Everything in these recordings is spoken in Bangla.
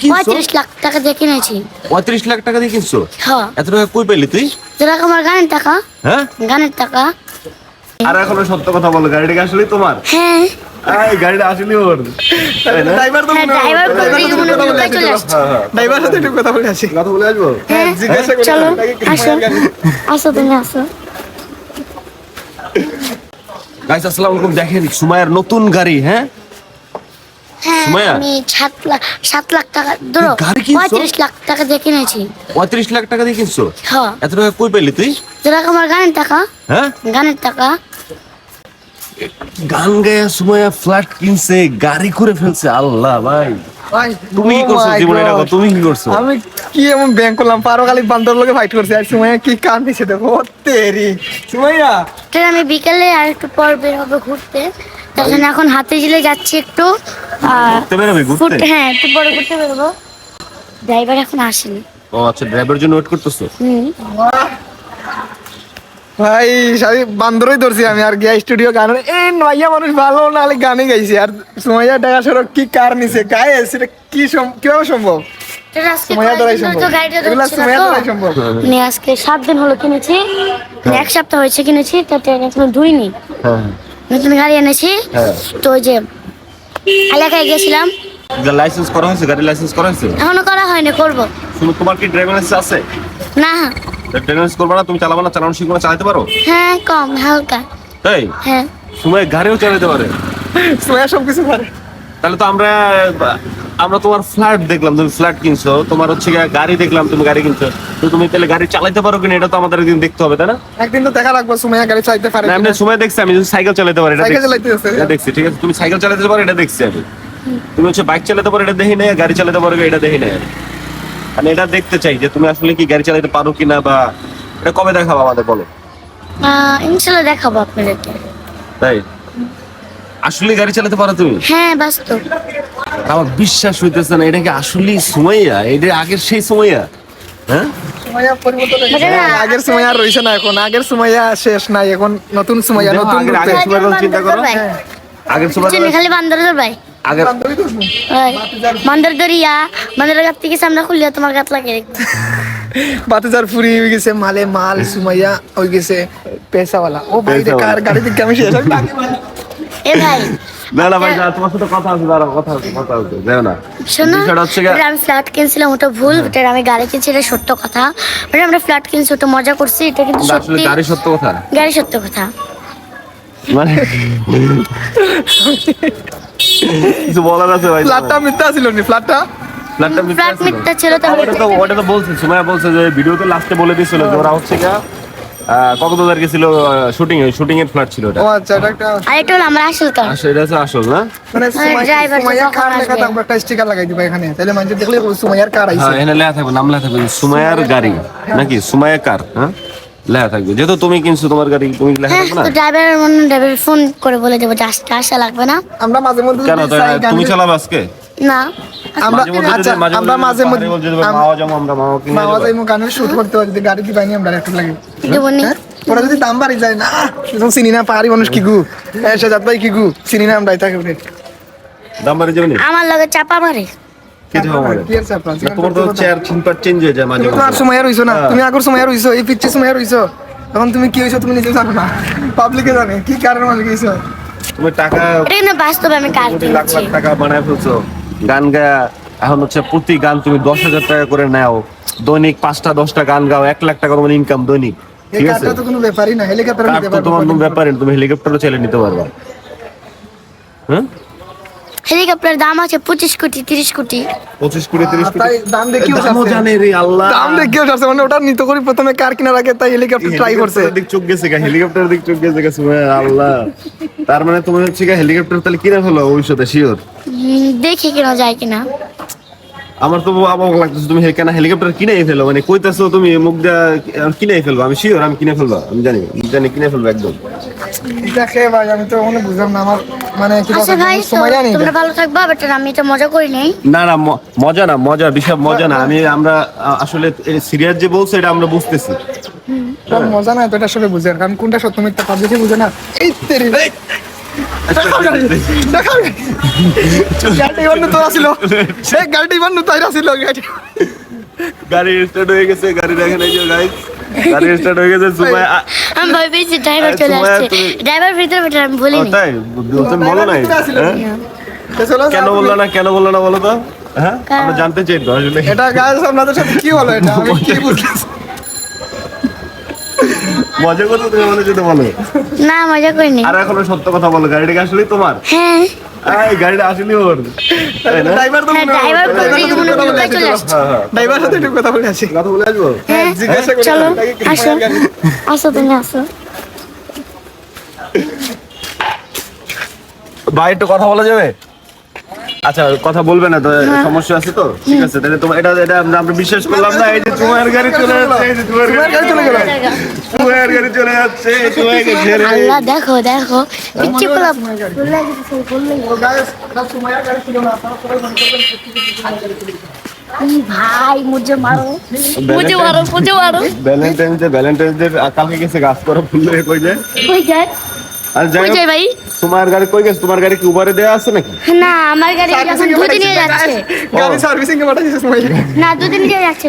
কিনছো? লাখ টাকা দিয়ে কিনেছি। পঁয়ত্রিশ লাখ টাকা দিয়ে কিনছো? হ্যাঁ। এত টাকা কই পেলি তুই? যেটা আমার গানের টাকা। হ্যাঁ? গানের টাকা। আর এখনও সত্য কথা বলো গাড়িটা কি আসলে তোমার? হ্যাঁ। গাড়িটা আসলে ওর। ড্রাইভার তো হ্যাঁ হয়- ড্রাইভার চলে। আসছে। ড্রাইভার সাথে একটু কথা বলে আসি। কথা বলে আসব? হ্যাঁ জিজ্ঞাসা করে চলো আসো মায়ের গাড়ি? আসো। তুমি আসো। গাইস আসসালামু আলাইকুম। দেখেন সুমাইয়ার নতুন গাড়ি হ্যাঁ? সুমাইয়া? আমি সাত লাখ সাত লাখ টাকা ধরো গাড়ি কিনছো? পঁয়ত্রিশ লাখ টাকা দিয়ে কিনেছি। পঁয়ত্রিশ লাখ টাকা দিয়ে কিনছো? হ্যাঁ। এত টাকা কই পেলি তুই? যেটা আমার গানের টাকা হ্যাঁ? গানের টাকা। গান গায়া সুমাইয়া ফ্ল্যাট কিনছে গাড়ি করে ফেলছে আল্লাহ ভাই। ভাই, তুমি কি oh করছ my জীবনে এটা God. তুমি কি করছ? আমি কি এমন ব্যাংক করলাম? পারো খালি বান্দর লোকে ফাইট করছে। আর সময় কি কান দিছে দেখো ও তেরি। সুমাইয়া! আমি বিকেলে আর একটু পর বের হবে ঘুরতে। তখন এখন হাতে জিলে যাচ্ছি একটু ঘুরতে বেরোবে ঘুরতে? ঘুরতে হ্যাঁ একটু পরে ঘুরতে বেরোবো। ড্রাইভার এখন আসেনি। ও আচ্ছা ড্রাইভারের জন্য ওয়েট করতেছো? হুম। ভাই সারি বান্দরই ধরছি আমি আর গিয়া স্টুডিও গান এই নয়া মানুষ ভালো নাহলে গানে গাইছে আর সুমাইয়া টাকা সড়ক কি কার নিছে? গায়ে সেটা কি কীভাবে সম্ভব? আজকে মানে আজকে সাত দিন হলো কিনেছি মানে এক সপ্তাহ হয়েছে কিনেছি তো ট্রেন এখনও ধুইনি। হ্যাঁ। নতুন গাড়ি এনেছি। হ্যাঁ। তো ওই যে এলাকায় গেছিলাম লাইসেন্স করা হয়েছে গাড়ি লাইসেন্স করা হয়েছে? এখনও করা হয়নি করব। শুনো তোমার কি ড্রাইভিং লাইসেন্স আছে? না। ড্রাইভিং লাইসেন্স করবে না তুমি চালাবো না চালানো শিখব না চালাতে পারো? হ্যাঁ কম হালকা। তাই হ্যাঁ। সময় গাড়িও চালাতে পারে। সময় সব কিছু পারে। তাহলে তো আমরা আমরা তোমার ফ্ল্যাট দেখলাম তুমি ফ্ল্যাট কিনছো তোমার হচ্ছে গিয়ে গাড়ি দেখলাম তুমি গাড়ি কিনছো। তো তুমি তাহলে গাড়ি চালাতে পারো কিনা এটা তো আমাদের একদিন দেখতে হবে তাই না? একদিন তো দেখা রাখব সুমাইয়া গাড়ি চাইতে পারে না এমনি কিনা। সময় দেখছি আমি যদি সাইকেল চালাতে পারি এটা। এটা দেখছি ঠিক আছে? তুমি সাইকেল চালাতে পারো এটা দেখছি আমি। তুমি হচ্ছে বাইক চালাতে পারো এটা দেখি না গাড়ি চালাতে পারো এটা দেখি না মানে এটা দেখতে চাই যে তুমি আসলে কি গাড়ি চালাতে পারো কিনা বা এটা কবে দেখাবো আমাদের বলো। আহ, ইনশাল্লাহ দেখাবো আপনাদেরকে। তাই? আসলে গাড়ি চালাতে পারো তুমি? হ্যাঁ বাস্তব। আমার বিশ্বাস হইতেছে না এটা কি আসলেই সুমাইয়া? এটা আগের সেই সুমাইয়া? হ্যাঁ? না, আগের সুমাইয়া রয়েছে না এখন। আগের সুমাইয়া শেষ নাই এখন নতুন সুমাইয়া নতুন আগের- সময় চিন্তা করো। আগের সময় খালি বান্দর ধর ভাই। আগের বান্ধবী তো বান্দর গাত থেকে সামনে খুললিয়া তোমার গাত লাগে বাতিজার ফুরি হয়ে গেছে মালে মাল সুমাইয়া হয়ে গেছে পেশাওয়ালা ও ভাই কার গাড়ি থেকে আমি শেষ। এ ভাই না না ভাই তোমার সাথে কথা আছে দাঁড়াও কথা আছে কথা আছে যাও না। শোনো বিষয়টা হচ্ছে গিয়ে- ওটা আমি ফ্ল্যাট কিনছিলাম ওটা ভুল ওটা আমি গাড়ি কিনছি এটা সত্য কথা। মানে আমরা ফ্ল্যাট কিনছি ওটা মজা করছি এটা কিন্তু সত্যি গাড়ি সত্য কথা। গাড়ি সত্য কথা। মানে কিছু বলার আছে ভাই ফ্ল্যাটটা মিথ্যা ছিল নি ফ্ল্যাটটা ফ্ল্যাটটা মিথ্যা ছিল। মিথ্যা ছিল তাহলে ওটা তো ওটা তো বলছে সুমাইয়া বলছে যে ভিডিওতে লাস্টে বলে দিয়েছিল যে ওরা হচ্ছে কক্সবাজার গেছিল শুটিং শুটিং এর ফ্ল্যাট ছিল ওটা ও আচ্ছা এটা একটা আরেকটা হলো আমার আসল কারণ আসলে এটা হচ্ছে আসল না? মানে সুমাইয়া সুমাইয়া কার লেখা আসবে? থাকবে? একটা স্টিকার লাগাই দিবা এখানে। তাহলে মানুষ দেখলে সুমাইয়ার কার আইছে। হ্যাঁ এখানে লেখা থাকবে নাম লেখা থাকবে সুমাইয়ার গাড়ি। নাকি? সুমাইয়া কার হ্যাঁ? লেখা থাকবে। যেহেতু তুমি কিনছো তোমার গাড়ি তুমি লেখা হ্যাঁ থাকবে না? ড্রাইভারের মনে ড্রাইভার ফোন করে বলে দেবো যে আসতে আসা লাগবে না। আমরা মাঝে মধ্যে কেন তুমি চালাবে আজকে? না। আমরা মাঝে মধ্যে আচ্ছা মাওয়া। যাইমু গানের শুট করতে হয় যদি গাড়ি দিবাইনি আমরা একটু লাগে? ওরা যদি দাম বাড়ি যায় না শুধু চিনি না পাহাড়ি মানুষ কি গু? এসে যাত ভাই কি গু? চিনি না আমরা থাকে ওরে দাম বাড়ি যাবে আমার লগে চাপা মারে। কে যাব আমাদের? কি আছে আপনার না, তোমার তো চেয়ার চিনপাট চেঞ্জ হয়ে যায় মাঝে তুমি তো আর মাঝে সময় রইছো না। হ্যাঁ। তুমি আগর সময় রইছো এই পিচ্ছে সময় রইছো তখন তুমি কি হইছো তুমি নিজে জানো না। পাবলিকে জানে কি কারণে তুমি টাকা বাস্তবে আমি কোটি লাখ লাখ টাকা বানায় ফেলছো। গান গায়া। এখন হচ্ছে প্রতি গান তুমি দশ হাজার টাকা করে নাও। দৈনিক পাঁচটা দশটা গান গাও এক লাখ টাকা তোমার ইনকাম দৈনিক। ঠিক আছে? তোমার কোনো ব্যাপারই না, তুমি হেলিকপ্টারও চাইলে নিতে পারবা। হ্যাঁ? হেলিকপ্টার দাম আছে পঁচিশ কোটি তিরিশ কোটি। পঁচিশ কুড়ি তিরিশ তাই দাম দেখিও দামও জানে রে আল্লাহ। দাম দেখিও মানে ওটা নিতে করি প্রথমে কার কেনার আগে তাই হেলিকপ্টার ট্রাই করছে। দিক চোখ গেছে গা হেলিকপ্টারের দিক চোখ গেছে গা সুমাইয়া, আল্লাহ। তার মানে তুমি হচ্ছে গা হেলিকপ্টার তাহলে কিনে ফেলো ভবিষ্যতে শিওর দেখি কিনা যায় কিনা। আমার তো অবাক লাগতেছে তুমি কেন হেলিকপ্টার কিনে ফেলো। মানে কইতাছো তুমি মুখ দিয়া কিনে ফেলব? আমি শিওর আমি কিনে ফেলব আমি জানি জানি কিনে ফেলব একদম। দেখে ভাই আমি তো মনে বুঝলাম না আমার মানে কি আচ্ছা ভাই সময় জানি তোমরা ভালো থাকবা বাট আমি এটা মজা করি নাই। না না মজা না মজা বিশাল মজা না। আমি আমরা আসলে সিরিয়াস যে বলছো এটা আমরা বুঝতেছি। মজা না তো এটা সবাই বুঝে কারণ কোনটা সত্য মিথ্যা পাবলিকে বুঝে না। এই তেরি দেখা গাড়িটা এবার নতুন আসিল। সে গাড়িটা এবার নতুন আসিল গাড়ি। গাড়ি স্টার্ট হয়ে গেছে গাড়ি দেখেন এই যে গাড়ি স্টার্ট হয়ে গেছে আমি ভয় পেয়েছি ড্রাইভার চলে আসছে। ড্রাইভার ভিতরে ভিতরে আমি বলিনি। তাই? তুমি বলো নাই? হ্যাঁ? কেন? বলল না? কেন বলল না? বলো তো? হ্যাঁ? আমরা জানতে চাই তো আসলে এটা গায়ে আপনাদের সাথে কি হলো এটা? আমি কি বুঝলাম মজা করছ তুমি আমাদের সাথে বলো। না মজা করিনি। আর এখনও সত্য কথা বলো গাড়িটা কি আসলেই তোমার। হ্যাঁ। এই গাড়িটা আসলেই ওর। ড্রাইভার তো হ্যাঁ, মনে ড্রাইভার সাথে মনে কথা চলে আসছে। হ্যাঁ হ্যাঁ ড্রাইভার সাথে একটু কথা বলে আসি। কথা বলে আসব? হ্যাঁ জিজ্ঞাসা করে চলো আসো। আসো তুমি আসো। ভাই একটু কথা বলা যাবে? আচ্ছা কথা বলবে না তো সমস্যা আছে তো? ঠিক আছে তাহলে তোমার এটা এটা আমরা বিশ্বাস করলাম না এই যে তোমার গাড়ি চলে যাচ্ছে এই যে তোমার গাড়ি চলে গেল। চলে যাচ্ছে। আল্লাহ দেখো দেখো পিচ্ছি পোলা ভাই মুঝে মারো। মুঝে মারো মুঝে মারো। ভ্যালেন্টাইন্স ডে ভ্যালেন্টাইন্স ডে কালকে গেছে গাছ করে ফুল দিয়ে কই যায় কই যায় ভাই? তোমার গাড়ি কই গেছে? তোমার গাড়ি কি উবারে দেয়া আছে নাকি? না আমার গাড়ি এখন নিয়ে যাচ্ছে। গাড়ি সার্ভিসিং এ পাঠাইছে সুমাইয়া না দুদিন নিয়ে যাচ্ছে।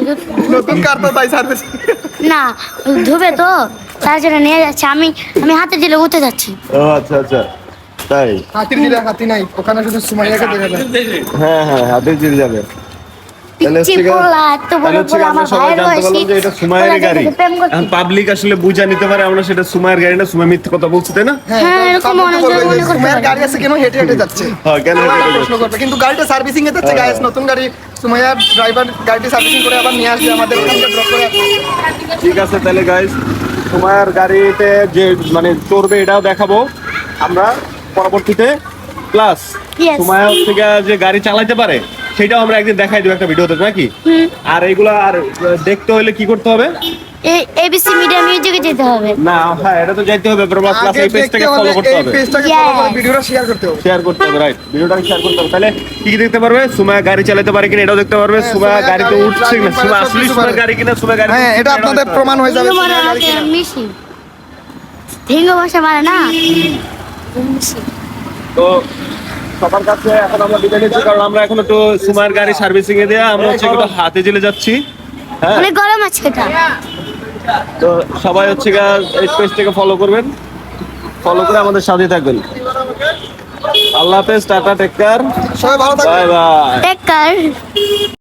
নতুন কার তো তাই সার্ভিসিং না ধুবে তো তার জন্য নিয়ে যাচ্ছে। আমি আমি হাতে দিলে উঠে যাচ্ছি। ও আচ্ছা আচ্ছা। তাই? হাতির দিলে হাতি নাই ওখানে শুধু সুমাইয়াকে দেখা যায়। হ্যাঁ হ্যাঁ হাতে জিরে যাবে। পাবলিক আসলে বুঝা নিতে পারে আমরা সেটা সুমাইয়ের গাড়ি না সুমাই মিথ্যে কথা বলছি তাই না? হ্যাঁ, মনে। গাড়ি আছে কেন হেঁটে হেঁটে যাচ্ছে। হ্যাঁ, কেন হেঁটে হেঁটে প্রশ্ন করবে কিন্তু গাড়িটা সার্ভিসিং এ যাচ্ছে গাইস নতুন গাড়ি সুমাইয়ার ড্রাইভার গাড়িটি সার্ভিসিং করে আবার নিয়ে আসবে আমাদের ড্রপ করে। ঠিক আছে তাহলে গাইস তোমার গাড়িতে যে মানে চড়বে এটাও দেখাবো আমরা পরবর্তীতে। প্লাস. তোমার হচ্ছে যে গাড়ি চালাতে পারে সেটাও আমরা একদিন দেখাই দেবো একটা ভিডিওতে নাকি? আর এগুলো আর দেখতে হলে কি করতে হবে? এবিসি মিডিয়া মিউজিকে যেতে হবে। না হ্যাঁ এটা তো যাইতে হবে প্লাস আগে এই পেজটাকে ফলো হলে করতে এই পেজটাকে ফলো করে ভিডিওটা শেয়ার করতে হবে। শেয়ার করতে হবে রাইট ভিডিওটা শেয়ার করতে হবে। তাহলে কি কি দেখতে পারবে? সুমায়া গাড়ি চালাতে পারে কিনা এটাও দেখতে পারবে। হ্যাঁ, সুমায়া গাড়িতে উঠছে কিনা? driving আসলে সুমায়া গাড়ি কিনা সুমায়া গাড়ি হ্যাঁ এটা আপনাদের প্রমাণ হয়ে যাবে গাড়ি কিনা। মিশি না? তো সবার কাছে এখন আমরা বিদায় নিচ্ছি কারণ আমরা এখন একটু সুমার গাড়ি সার্ভিসিং এ দেয়া আমরা হচ্ছে একটু হাতে জেলে যাচ্ছি। হ্যাঁ। অনেক গরম আছে এটা। তো সবাই হচ্ছে এই পেজটাকে ফলো করবেন। ফলো করে আমাদের সাথে থাকবেন। আল্লাহ হাফেজ টাটা টেক কেয়ার সবাই ভালো থাকবেন। Bye bye take care